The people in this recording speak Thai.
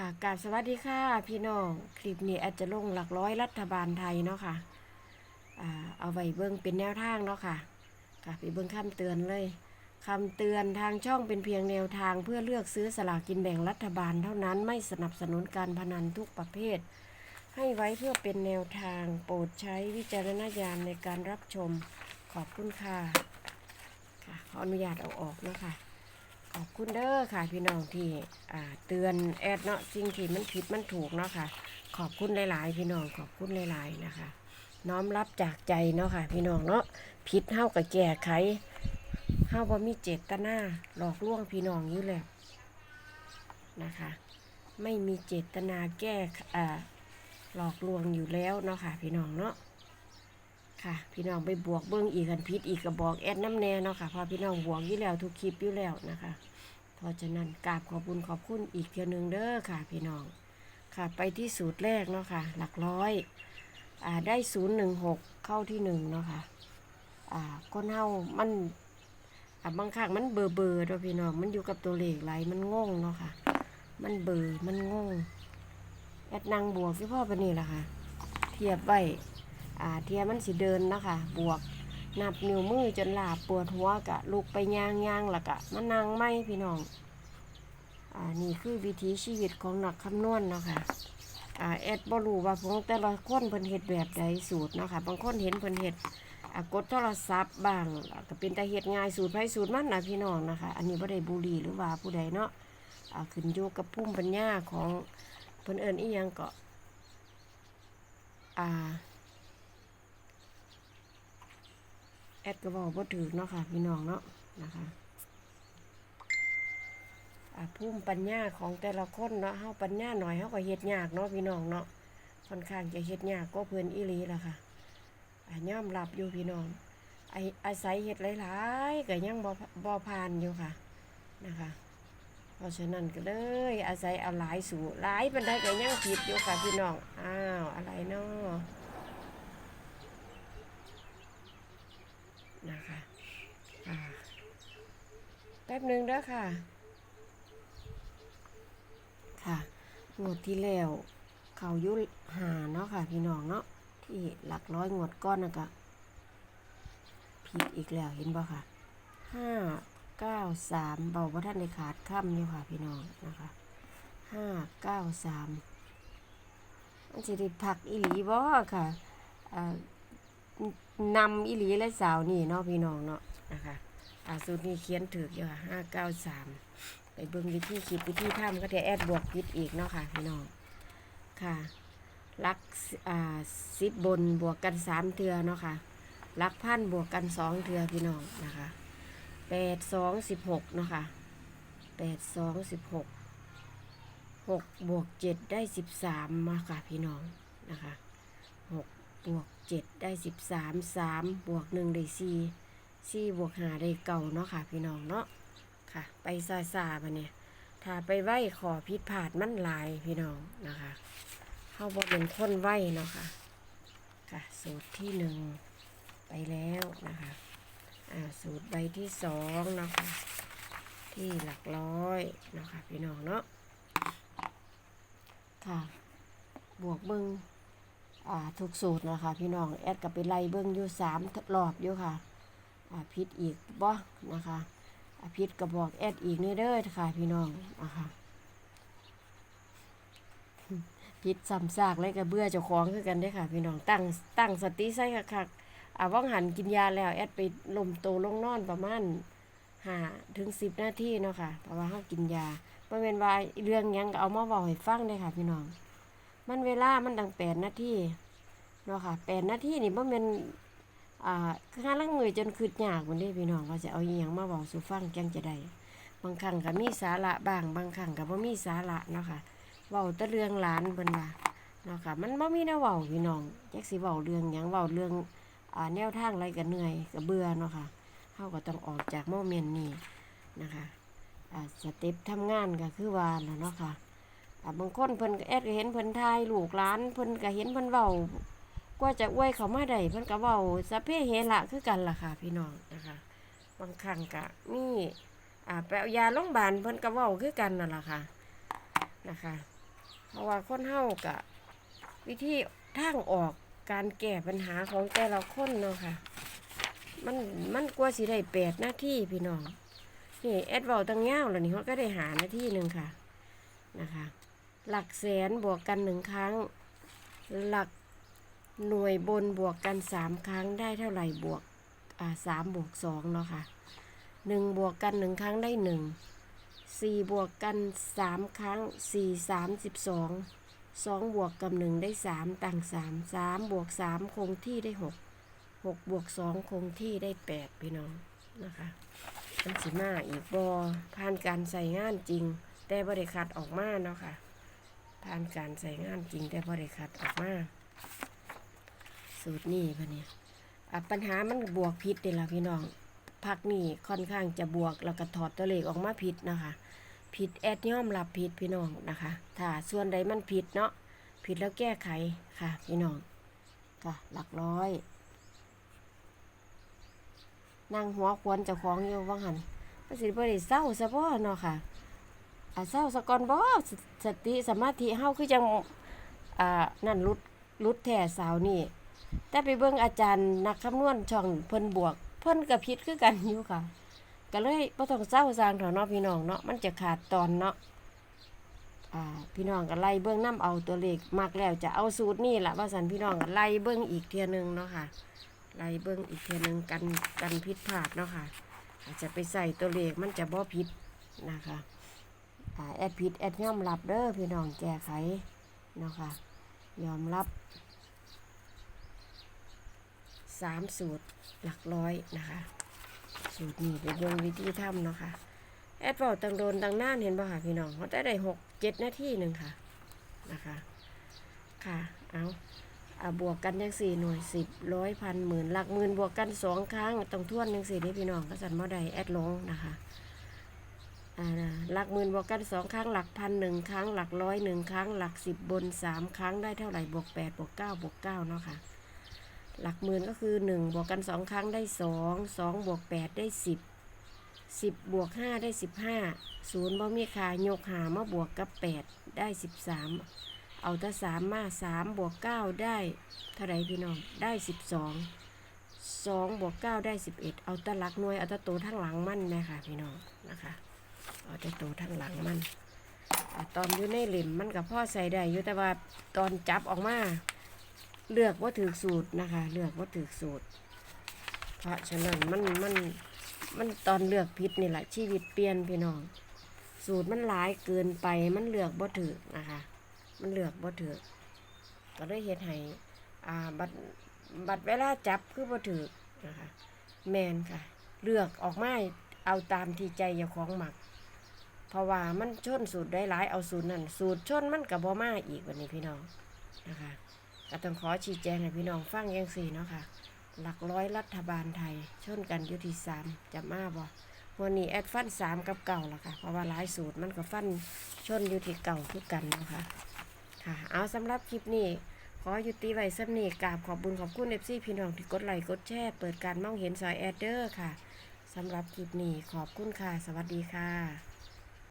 ค่ะกาบสวัสดีค่ะพี่น้องคลิปนี้อาจจะลงหลักร้อยรัฐบาลไทยเนาะค่ะอ่าเอาไว้เบิ่งเป็นแนวทางเนาะค่ะค่ะไปเบิ่งคำเตือนเลยคำเตือนทางช่องเป็นเพียงแนวทางเพื่อเลือกซื้อสลากกินแบ่งรัฐบาลเท่านั้นไม่สนับสนุนการพนันทุกประเภท ให้ไว้เพื่อเป็นแนวทางโปรดใช้วิจารณญาณในการรับชมขอบคุณค่ะค่ะขออนุญาตเอาออกเนาะค่ะ ขอบคุณเด้อค่ะ พี่น้องที่เตือนแอดเนาะสิ่งที่มันผิดมันถูกเนาะค่ะ ขอบคุณหลาย ๆ พี่น้องขอบคุณหลาย ๆ นะคะ น้อมรับจากใจเนาะค่ะ พี่น้องเนาะผิดเฮากับแก้ไขเฮาบ่มีเจตนาหลอกลวงพี่น้องอยู่แล้วนะคะ ไม่มีเจตนาแก้หลอกลวงอยู่แล้วเนาะค่ะ พี่น้องเนาะ ค่ะ พี่น้องไปบวกเบิ้งอีกกันพิษอีกกระบอกแอดน้ำแน่เนาะค่ะพอพี่น้องบวกอยู่แล้วทุกคลิปอยู่แล้วนะคะเพราะฉะนั้นกราบขอบคุณขอบคุณอีกเทียหนึงเด้อค่ะ พี่น้องค่ะไปที่สูตรแรกเนาะค่ะ หลักร้อยอ่าได้ศูนย์หนึ่งหกเข้าที่หนึ่งเนาะค่ะอ่าคนเฮามันอ่าบางครั้งมันเบอร์เบอร์ด้วยพี่น้องมันอยู่กับตัวเลขไหลมันงงเนาะค่ะ มันเบอร์มันงงแอดนางบวกที่พ่อปานนี่แหละค่ะ เทียบไว้ อ่าเทียมันสิเดินนะคะบวกนับนิ้วมือจนหลาบปวดหัวกะลุกไปย่างย่างละกะมานั่งไม่พี่น้องอ่านี่คือวิถีชีวิตของนักคำนวณเนาะค่ะอ่าแอดบ่รู้ว่าของแต่ละคนเพิ่นเฮ็ดแบบใดสูตรเนาะค่ะบางคนเห็นเพิ่นเฮ็ดกดโทรศัพท์บ้างก็เป็นแต่เฮ็ดง่ายสูตรไผสูตรมันนะพี่น้องนะคะ อันนี้บ่ได้บุรีหรือว่าผู้ใดเนาะขึ้นอยู่กับภูมิปัญญาของเพิ่นเอิ้นอีหยังก็อ่า แอดก็บอกว่าถือเนาะค่ะพี่น้องเนาะนะคะอ่มปัญญาของแต่ละคนเนาะเฮาปัญญาหน่อยเฮาก็เฮ็ดยากเนาะพี่น้องเนาะค่อนข้างจะเฮ็ดยากก็เพิ่อนอีหลีล่ะค่ะอ่ยอมรับอยู่พี่น้องไออาศัยเฮ็ดหลายๆก็ยังบ่บ่ผ่านอยู่ค่ะนะคะ เพราะฉะนั้นก็เลย อาศัยเอาหลายสู่หลายปานใดก็ยังผิดอยู่ค่ะพี่น้องอ้าวอะไรเนาะ นะคะอ่าแป๊บหนึ่งเด้อค่ะ ค่ะงวดที่แล้วเขายุหาเนาะค่ะ พี่น้องเนาะที่หลักร้อยงวดก้อนนะกะผิดอีกแล้วเห็นบ่ค่ะห้าเก้าสามเบาว่าท่านในขาดค่ำอยู่ค่ะพี่น้องนะคะห้าเก้าสามมันจะได้ผักอีหลีบ่ค่ะอ่า นำอีหลีและสาวนี่เนาะพี่น้องเนาะนะคะอาสูตรนี้เขียนถืออยู่ค่ะห้าเก้าสามไปเบิ่งวิธีคิดวิธีทำก็จะแอดบวกคิดอีกเนาะค่ะ พี่น้องค่ะลักอ่าสิบบนบวกกันสามเทือเนาะค่ะลักพันบวกกันสองเทือพี่น้องนะคะแปดสองสิบหกเนาะค่ะแปดสองสิบหกหกบวกเจ็ดได้สิบสามมาค่ะพี่น้องนะคะหก บวกเจ็ดได้สิบสามสามบวกหนึ่งได้สี่สี่บวกหาได้เก่าเนาะค่ะ พี่น้องเนาะค่ะ ไปซาซาๆมาเนี่ยถ้าไปไหวขอพิษผาดมันหลายพี่น้องนะคะเข้าบอกเป็นคนไหวเนาะค่ะค่ะ สูตรที่หนึ่งไปแล้วนะคะอ่าสูตรใบที่สองเนาะค่ะที่หลักร้อยเนาะค่ะพี่น้องเนาะค่ะ บวกเบิ้งอ่า ทุกสูตรนะคะพี่น้องแอดกับไปไล่เบิ้งอยู่สามรอบอยู่ค่ะอ่าพิษอีกบ่นะคะพิษกระบอกแอดอีกนี่เด้อค่ะพี่น้องนะคะพิษซ้ำซากเลยกับเบื่อเจ้าของคือกันเด้ค่ะ พี่น้องตั้งตั้งสติใส่คักๆอ่าว่างหันกินยาแล้วแอดไปลมโตลงนอนประมาณห้าถึงสิบนาทีเนาะค่ะเพราะว่าเขากินยาบ่แม่นว่าเรื่องยังเอามาเว้าให้ฟังได้ค่ะ พี่น้อง มันเวลามันดังแปดนาทีเนาะค่ะแปดนาทีนี่บ่แม่นอ่าคือหาลังมือจนคืดยากมันนี้พี่น้องว่าจะเอาอีหยังมาบอกสู่ฟังจังจะได้บางครั้งก็มีสาระบ้างบางครั้งก็บ่มีสาระเนาะค่ะเว้าแต่เรื่องหลานเพิ่นว่าเนาะค่ะมันบ่มีแนวเว้าพี่น้องจักสิเว้าเรื่องหยังเว้าเรื่องอ่าแนวทางอะไรก็เหนื่อยก็เบื่อเนาะค่ะเฮาก็ต้องออกจากโมเมนต์นี้นะคะอ่าสเต็ปทำงานก็คือว่าน่ะเนาะค่ะ บางคนเพิ่นก็แอดก็เห็นเพิ่นทายลูกหลานเพิ่นก็เห็นเพิ่นเว้ากว่าจะอวยเขามาได้เพิ่นก็เว้าสะเพเหระคือกันล่ะค่ะ พี่น้องนะคะบางครั้งก็มีอ่าไปเอายาโรงพยาบาลเพิ่นก็เว้าคือกันนั่นล่ะค่ะนะคะ เพราะว่าคนเฮากะวิธีทางออกการแก้ปัญหาของแต่ละคนเนาะค่ะ มันมันกว่าสิได้แปดหน้าที่พี่น้องนี่แอดเวลตั้งเงาวแล้วนี่เขาก็ได้หาหน้าที่หนึ่งค่ะนะคะ หลักแสนบวกกันหนึ่งครั้ง หลักหน่วยบนบวกกันสามครั้งได้เท่าไหร่บวกสามบวกสองเนาะค่ะหนึ่งบวกกันหนึ่งครั้งได้หนึ่งสี่บวกกันสามครั้งสี่สามสิบสองสองบวกกับหนึ่งได้สามต่างสามสามบวกสามคงที่ได้หกหกบวกสองคงที่ได้แปดพี่น้องนะคะมันสิมาอีกบอผ่านการใส่งานจริง แต่บริคัดออกมาเนาะค่ะ ผ่านการใส่งานจริงแต่บริคัดออกมาสูตรนี่พะเนี่ยปัญหามันบวกผิดเด้ล่ะพี่น้องพักนี่ค่อนข้างจะบวกแล้วก็ถอดตัวเลขออกมาผิดนะคะ ผิดแอดย่อมรับผิดพี่น้องนะคะ ถ้าส่วนใดมันผิดเนาะผิดแล้วแก้ไขค่ะ พี่น้องก็หลักร้อยนั่งหัวควนเจ้าของอยู่ว่างหันก็สิบ่ได้เศร้าซะบ่เนาะค่ะ อ่าเศร้าสะกอนบ่สสติสมาธิเฮาคือจังอ่านั่นรุดรุดแท้สาวนี่แต่ไปเบิ่งอาจารย์นักคำนวณช่องเพิ่นบวก เพิ่นก็ผิดคือกันอยู่ค่ะ ก็เลยบ่ต้องเศร้าสร้างเถอะเนาะพี่น้องเนาะมันจะขาดตอนเนาะอ่าพี่น้องก็ไล่เบิ่งนํเอาตัวเลขมักแล้วจะเอาสูตรนี่ล่ะว่าซั่นพี่น้องก็ไล่เบิ่งอีกเทื่อนึงเนาะค่ะไล่เบิ่งอีกเทื่อนึงกันกันผิดพลาดเนาะค่ะ อาจจะไปใส่ตัวเลขมันจะบ่ผิดนะคะ แอดผิดแอดยอมรับเด้อพี่น้องแก้ไขเนาะค่ะ ยอมรับสามสูตรหลักร้อยนะคะ สูตรนี้เป็นเรื่องวิธีทำเนาะค่ะ แอดบอกตังโดนตังน่านเห็นป่ะค่ะพี่น้องเขาได้ได้หกเจ็ดนาทีหนึ่งค่ะนะคะค่ะเอาอ่าบวกกันยังสี่หน่วยสิบร้อยพันหมื่นหลักหมื่นบวกกันสองครั้งต้องทวนยังสี่นี่พี่น้องก็สันบ่ได้แอดลงนะคะ หลักหมื่นบวกกันสองครั้งหลักพันหนึ่งครั้งหลักร้อยหนึ่งครั้งหลักสิบบนสามครั้งได้เท่าไหร่บวกแปดบวกเก้าบวกเก้าเนาะค่ะ หลักหมื่นก็คือหนึ่งบวกกันสองครั้งได้สองสองบวกแปดได้สิบสิบบวกห้าได้สิบห้าศูนย์บ่มีค่ายกหามาบวกกับแปดได้สิบสามเอาถ้าสามมาสามบวกเก้าได้เท่าไหร่พี่น้องได้สิบสองสองบวกเก้าได้สิบเอ็ดเอาตะลักหน่วยเอาตะตัวทั้งหลังมั่นนะคะพี่น้องนะคะ เอาแต่ตัวทางหลังมันตอนอยู่ในหล่มมันกับพ่อใส่ได้อยู่แต่ว่าตอนจับออกมา เลือกว่าถือสูตรนะคะ เลือกว่าถือสูตร เพราะฉะนั้นมันมันมันตอนเลือกผิดนี่แหละชีวิตเปลี่ยนพี่น้อง สูตรมันหลายเกินไปมันเลือกบ่ถือนะคะ มันเลือกบ่ถือก็ได้เฮ็ดให้อ่าบัตรบัตรเวลาจับคือบ่ถือนะคะ แมนค่ะ เลือกออกมาเอาตามที่ใจเจ้าของหมัก เพราะว่ามันชนสูตรได้หลายเอาสูตรนั่นสูตรชนมันกับบ่มาอีกวันนี้พี่น้องนะคะก็ต้องขอชี้แจงให้พี่น้องฟังยังสี่เนาะค่ะ หลักร้อยรัฐบาลไทย ชนกันยุที่สามจะมาบ่วันนี้แอดฟันสามกับเก่าละค่ะเพราะว่าหลายสูตรมันก็ฟันชนอยู่ที่เก่าทุกกันเนาะคะค่ะเอาสำหรับคลิปนี้ขอยุติไว้สำนีกราบขอบบุญขอบคุณเอฟซีพี่น้องที่กดไลค์กดแชร์เปิดการมองเห็นซอยแอดเดอร์ค่ะสำหรับคลิปนี้ขอบคุณค่ะ สวัสดีค่ะ